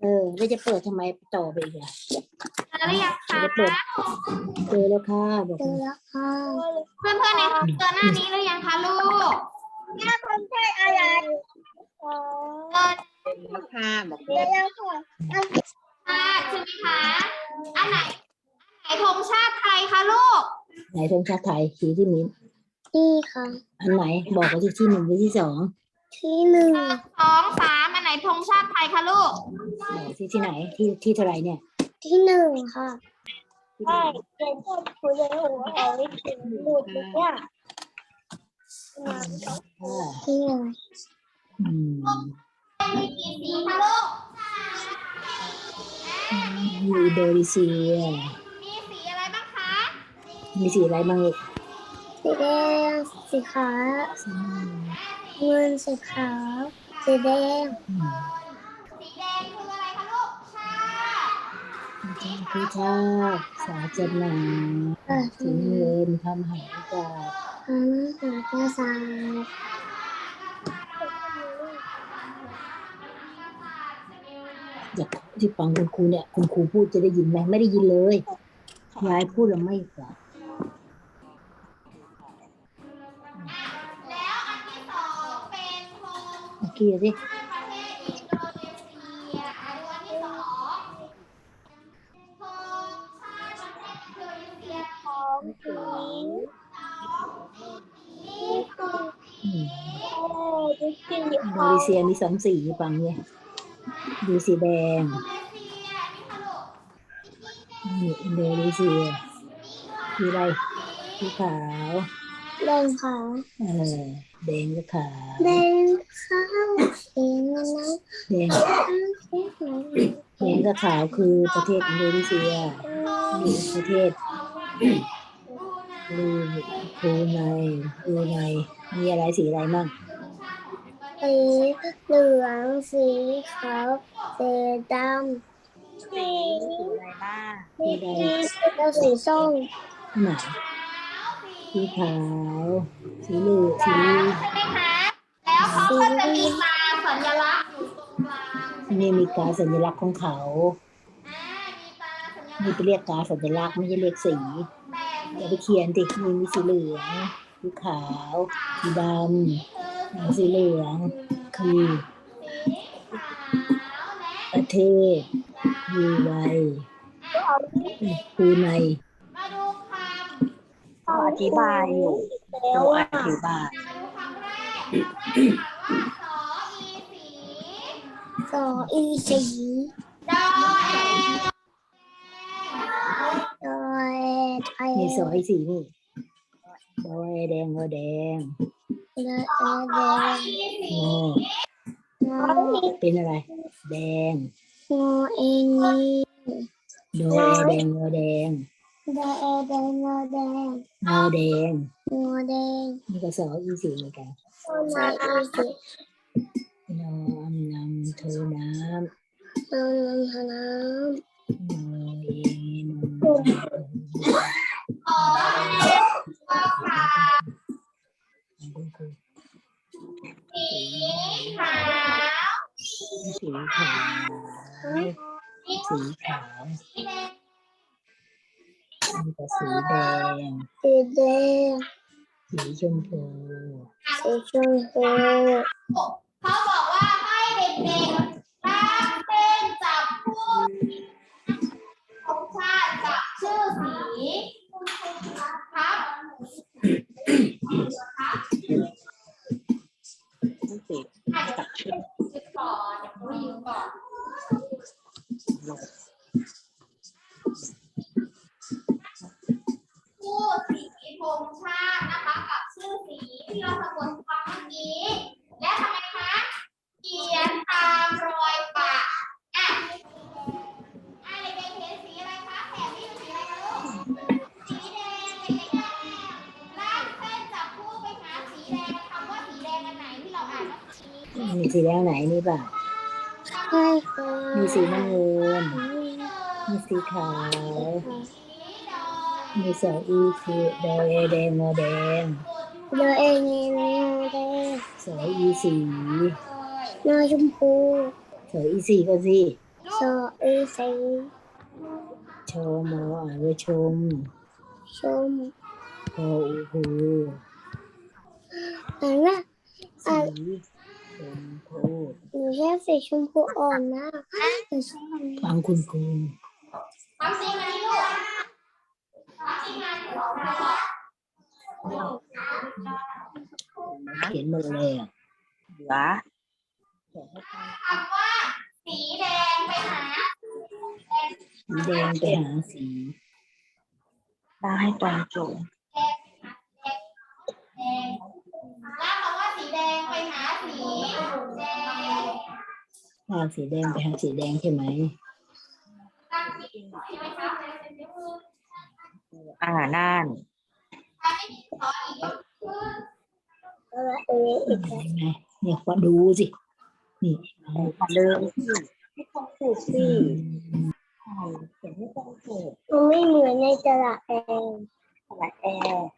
เออแล้วจะเปิดทำไมต่อไปอีกอะเจอหรือยังคะจะเปิดเจอแล้วค่ะบอกเจอแล้วค่ะเพื่อนเพื่อนๆในห้องเจอหน้านี้หรือยังคะลูกหน้าคนใช่อะไรอ๋อเจอแล้วค่ะบอกเจอแล้วค่ะชาติใช่ไหมคะอันไหนอันไหนธงชาติไทยคะลูกไหนธงชาติไทยสีที่นี้นี่ค่ะอันไหนบอกว่าที่ที่หนึ่งหรือที่สอง ที่หนึ่งหนึ่งสองสามอันไหนธงชาติไทยคะลูกบอกที่ที่ไหนที่ที่เท่าไหรเนี่ยที่หนึ่งค่ะที่เท่าใช่ไหร่เรียนพูดคุยกันหัวเอาไว้ถึงหมุดเนี่ยค่ะที่หนึ่งอืมมีกี่สีคะลูกมีอินโดนีเซีย มีสีอะไรบ้างคะมีสีอะไรบ้างลูกสีแดงสีขาว อืม เงินสีขาวสีแดงอืมสีแดงคืออะไรคะลูกชาติคือชาติศาสนาเอ่อสีเงินทำหายจากพระมหากษัตริย์อยากที่ฟังคุณครูเนี่ย คุณครูพูดจะได้ยินไหมไม่ได้ยินเลยยายพูดแล้วไม่ฟังแล้ว ยของสีนี่คืออืมโอ้ดูสีอินโดนีเซียมีสองสีฟังเนี่ยดูสีแดงอินโดนีเซียนี่ค่ะลูกนี่อินโดนีเซียสีอะไรสีขาวแดงขาวเออแดงกับขาวแดงขาวสีเงินนะ แดงแดงกับขาวคือประเทศอินโดนีเซียมีประเทศบรูบรูไนบรูไนมีอะไรสีอะไรมั่งสีเหลืองสีขาวสีดำสีอะไรบ้างสีแดงแล้วสีส้มไหนสีขาว สีเหลืองสีแล้วเขาก็จะมีตา สัญลักษณ์อยู่ตรงกลางนี่มีการสัญลักษณ์ของเขา อ่ามีตาสัญลันี่กษณ์ไปเรียกการสัญลักษณ์ไม่ใช่เรียกสีแต่อย่าไปเขียนดิมีมีสีเหลืองสีขาวสีดำสีเหลืองคือขาวและประเทศยูไวคูในมาดูคำอธิบายอยู่แล้วตัวอะอธิบายมาดูคำแรกคำแรกถามว่า สออีสีสออีสีดอแอดอยไทยมีสอยสีนี่ดอยแดงดอแดงดอแอแดงอีสีงองอเป็นอะไรแดงงอเอนี่ดอยแดงงอแดงดอแอแดงงอแดงงอแดงงอแดงนี่ก็สออีสีเหมือนกันสออีสี นอมนำโทน้นอนนอนน้ำนอเอนมขอตัวขาวสีขาวสีขาวสีขาวมีแต่สีแดงสีแดงสีชมพูสีชมพู เขาบอกว่าให้เด็กๆตั้งเต้นจับคู่ของชาติกับชื่อสีครับครับต้องสีอะเดี๋ยวยืนก่อนเดี๋ยวเขายืนก่อนคู่สีธงชาตินะคะ กับชื่อสีที่เราสะกด สีแดงไหนนี่ป่ะใช่ค่ะมีสีน้ำเงินมีสีขาว มีสออีสีดอยแดงงอแดงเดอเอ็นนี่งอแดงสออีสีนอชมพูนเสยอีสี่ก็สิโซอีสีชมออ่านว่าชม ชมพออูหูอันน่ะสี ชมพูหนูชอบสีชมพูอ่อนนะหนูชอบฟังคุณครูทำจริงไหมลูกทำจริงไหมลูกเขียนหมดเลยอะเหลือคำว่าสีแดงไปหาสีแดงไปหาสีได้ให้ตรงจุดแดง ลากสีแดงไปหาสีแดงใช่ไหมตั้งสีใช่ไหมคะเป็นมืออ่านั่นถ้าไม่มีขออีกคืออะไรเอ่ยเห็นไหมเนี่ยก็ดูสิ นี่มาเริ่มที่ให้ตรงจุดสิใช่เขียนให้ตรงจุดมันไม่เหมือนในตลาดเองอะไรแอร์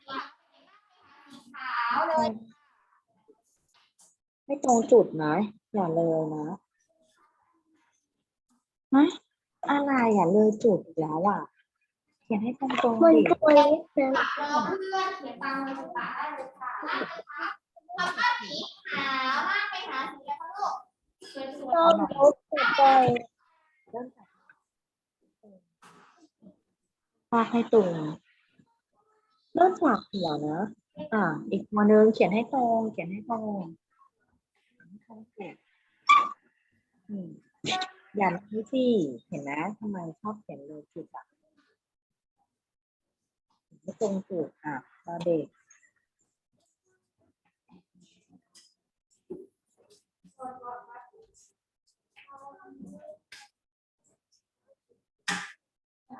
ขาวเลยไม่ตรงจุดนะ อย่าเลยนะ ฮะอะไรอย่าเลยจุดอีกแล้วอะเขียนให้ตรงตรงมันดิตัวเล็กนะรอเพื่อนเขียนตามเลยค่ะได้เลยค่ะลากเลยค่ะคำว่าสีขาวลากไปหาสีแล้วลูกสวยชอบรถสุดใจเริ่มจากภาพให้ตรงเริ่มจากหัวนะอ่า อีกตัวหนึ่งเขียนให้ตรงเขียนให้ตรง เขียนให้ตรงอืม อย่านี้สิเห็นไหมทำไมชอบเขียนเลยจุดอะไม่ตรงจุดอะตอนเด็กๆ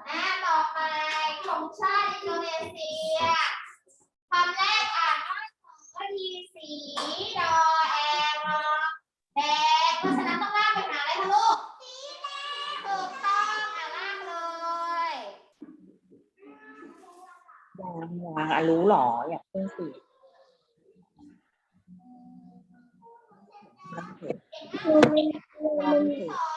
อ่าต่อไปธงชาติอินโดนีเซียคำแรกอ่านว่า รู้หรออยากเพิ่งสิมันเห็น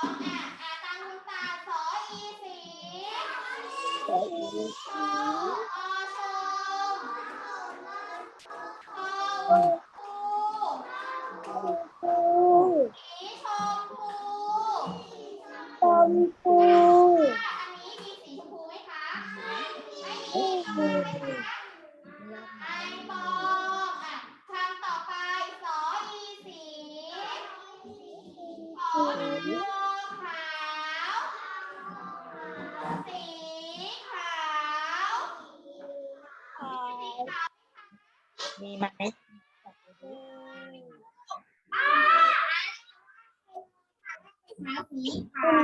หาสีขาว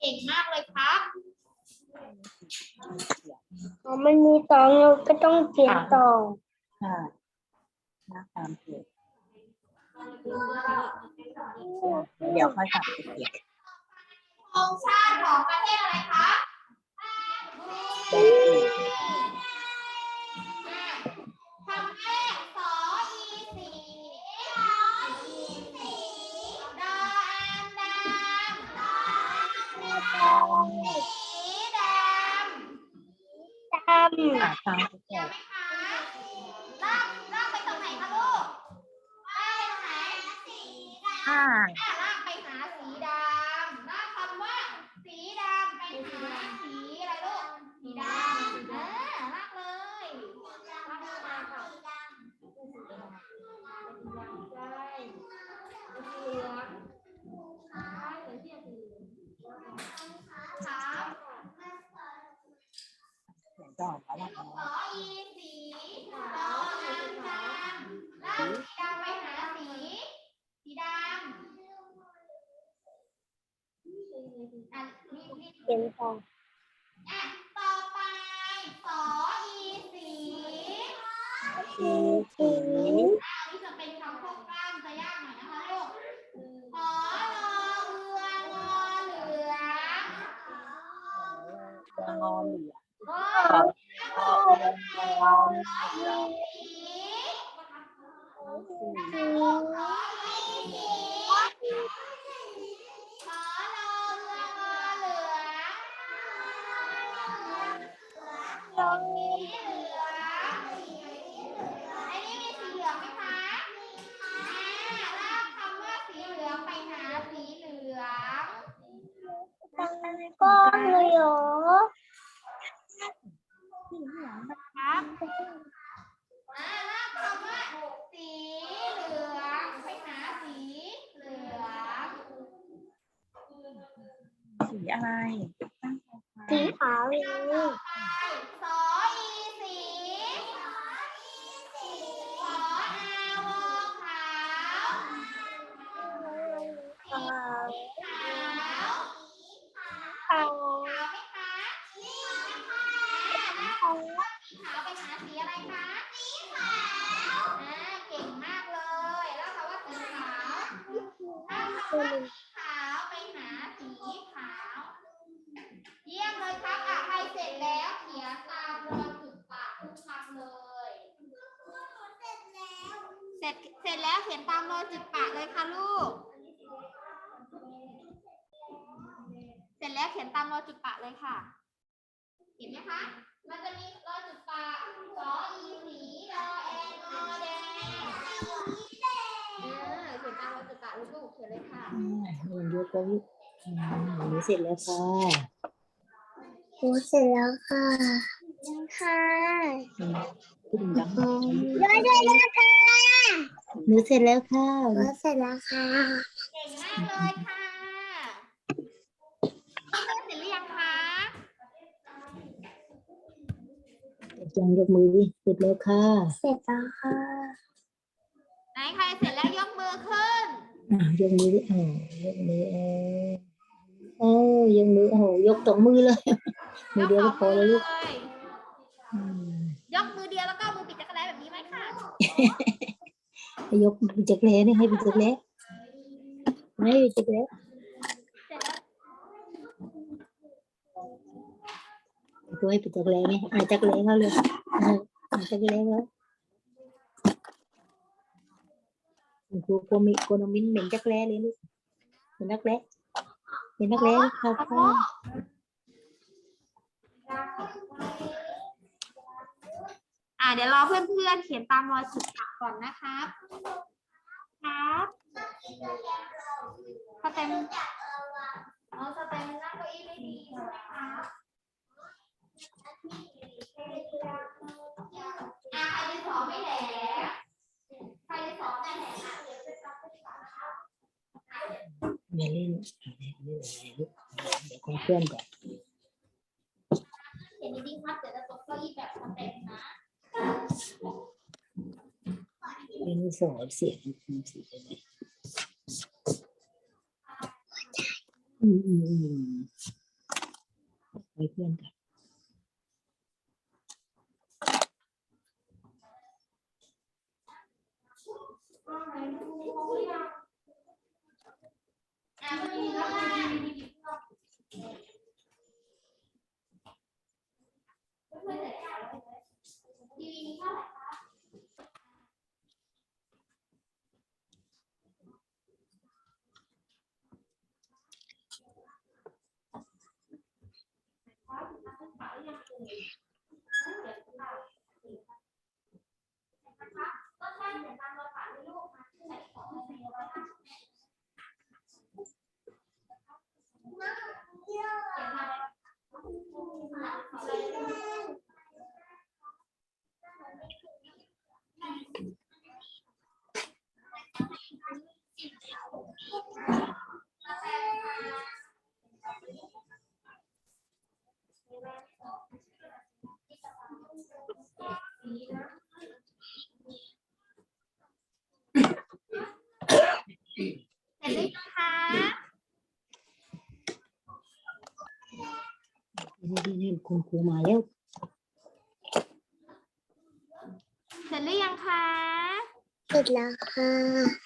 เก่งมากเลยครับอ๋อมันมีสองเราก็ต้องเขียนต่อใช่หน้าตามเขียนเดี๋ยวค่อยกลับไปเขียนธงชาติของประเทศอะไรคะ อะฟังทุกคเดี๋ยวนไหมคะลากลากไปตรงไหนคะลูกลากไปตรงไหนสีดำอ่า อะลากไปหาสีดำลากคำว่า สีดำไปหาสีอะไรลูก สีดำเออลากเลยลากเลยค่ะสีดำสีดำใช่สีเหลืองใช่เหลืองที่สีเหลืองขาว เขียนก่อนแล้วขนะออีสีขออันดำลากสีดำไปหาสี สีดำอะรีบรีบเขียนต่ออะต่อไปสออีสีสีสีอะนี่จะเป็นคำควบกล้ามจะยากหน่อยนะคะลูกขอรอเรืองอเหลือง งอเหลือง อเหลืองอเหลือสีสีขออีสี ก้อนเลยเหรอ ครับอ่าลากคำว่าสีเหลืองไปหาสีเหลือง สีอะไรสีขาวเลย อไปสออีสีสออาวอขาว ขาว ขาว ขาว ขาวไหมคะนี่ค่ะอ่า ขาว สีขาวไปหาสีอะไรคะสีขาวอ่าเก่งมากเลย แล้วคำว่าสีขาวถ้าคำว่าสีขาวไปหาสีขาว เยี่ยมเลยครับอะใครเสร็จแล้วเขียนตามรอยจุดปากทุกคำเลย เสร็จเสร็จแล้วเขียนตามรอยจุดปากเลยค่ะลูก เสร็จแล้วเขียนตามรอยจุดปากเลยค่ะ เห็นไหมคะ มันจะมีรอยจุดปากสออีสีรอแอนงอแดงเออเขียนตามรอยจุดปากลูกๆเขียนเลยค่ะอ่าเรียนเยอะก็อืมหนูเสร็จแล้วค่ะหนูเสร็จแล้วค่ะยังค่ะอืมพูดดังอืมได้ได้แล้วค่ะๆหนูเสร็จแล้วค่ะหนูเสร็จแล้วค่ะ เก่งมากเลยค่ะเสร็จหรือยังคะ จังยกมือดิเสร็จแล้วค่ะ เสร็จแล้วค่ะ ไหนใครเสร็จแล้วยกมือขึ้น อ่ายกมือดิเออยกมือเออเออยกมือโอ้โหยกสองมือเลยมือเดียวก็พอแล้วลูกอืมยกมือเดียวแล้วก็เอามือปิดจักรแลแบบนี้ไหมค่ะ ให้ยกปิดจักรแล้นี่ให้ปิดจักรแล้ให้ปิดจักรแล้ เสร็จแล้ว ตัวให้ปิดจักรแล้ไงอ่าจักรแล้เขาเลยเอออ่าจักรแล้เขาคุณครูโกมิโกนมินเหม็นจักรแล้เลยลูกเป็นนักแล้เป็นนักแล้ครับค่ะอ่าเดี๋ยวรอเพื่อนๆเขียนตามรอยจุดปากก่อนนะครับครับสเต็มเอาสเต็มนั่งเก้าอี้ไม่ดีใช่ไหมครับ อ่าใครจะสอนไม่แหลมใครจะสอนไม่แหลมอะเดี๋ยวจะจับไปก่อนนะครับอย่าเล่นอย่เล่นอย่าเดี๋ยวของเพื่อนก่อนเห็นดีๆครับเดี๋ยวจะตกเก้าอี้แบบสเต็มนะเป็นสอนเสียงเสียงเลยอืมอืมอืมไปเพื่อนกัน อ่าเพื่อนๆแล้วมาเพื่อนๆเสร็จแล้วทีวีนี้เท่าไหร่คะ เสร็จหรือยังคะ นี่นี่นี่ คุณครูมาแล้ว เสร็จหรือยังคะ เสร็จแล้วค่ะ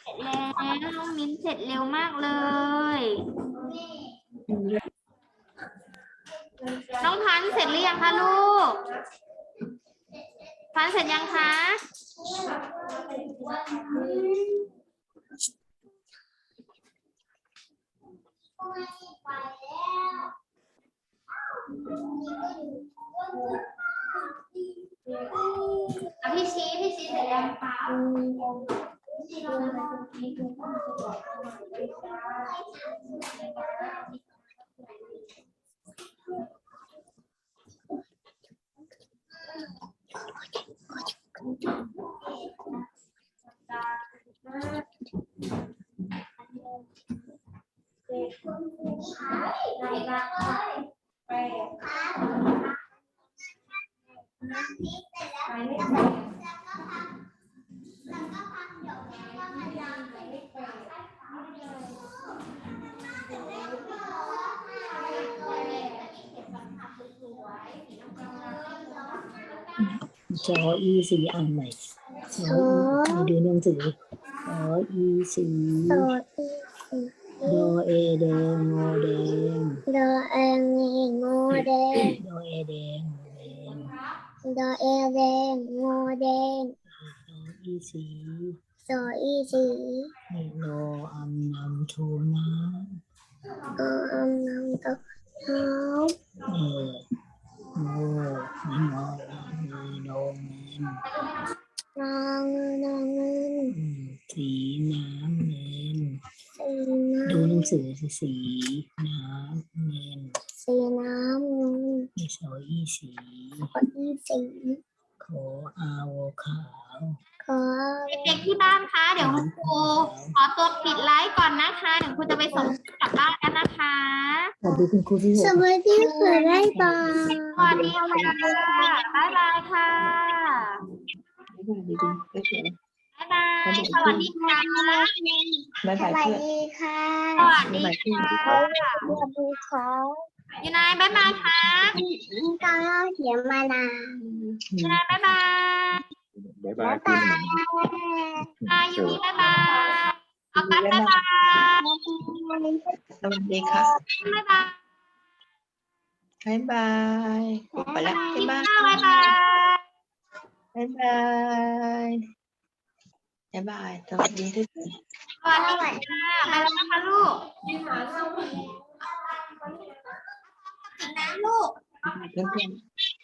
เสร็จแล้วน้องมิ้นเสร็จเร็วมากเลย น้องพันธุ์เสร็จหรือยังคะลูก พันธุ์เสร็จยังคะ อ่พี่ชี้พี่ชี้เสร็ยังปล้วไมไม่。 ออีสีอีโดเอแดงโงแดงโดเองโงแดงโดเอแดงโงแดงโดเอแดงโงแดงจออีสีโซอีสีนี่โนอัมนำโออมน้ำตกน้ำเออโนไม่มอมือเง นำนางนางเงินอืมสีน้ำเงินสี ดูน้หนังสือสิสีน้ำเงินำสีน้ำเงินมีโซอีสีโซอีสีโคอาโวขาวขอเด็กๆที่บ้านคะ เดี๋ยวคุณครูขอตัวปิดไลฟ์ก่อนนะคะ เดี๋ยวครูจะไปส่งกลับบ้านแล้วนะคะสวัสดีคุณครูที่สหกวัสดีค่ะได้ปะสวัสดีค่ะบ๊ายบายค่ะดีดีดีเฉย บ๊ายบาย สวัสดีค่ะไม่สถ่ายวัสเพื่อน ดีค่ะสวัสไม่ดีถ่ายเพื่อนค่ะสวัสดีค่ะยูนายบ๊ายบายค่ะกาเขียนมานานยูนายบ๊ายบายบ๊ายบายคุณหนูค่ะยูนีบ๊ายบายออกัสบ๊ายบายสวัสดีค่ะบ๊ายบายบ๊ายบายไปแล้วบ๊ายบายบ๊ายบาย บ๊ายบาย บ๊ายบายสวัสดีทุกคนสวัสดีค่ะไปแล้วนะคะลูกติดน้ำลูก เพื่อนๆ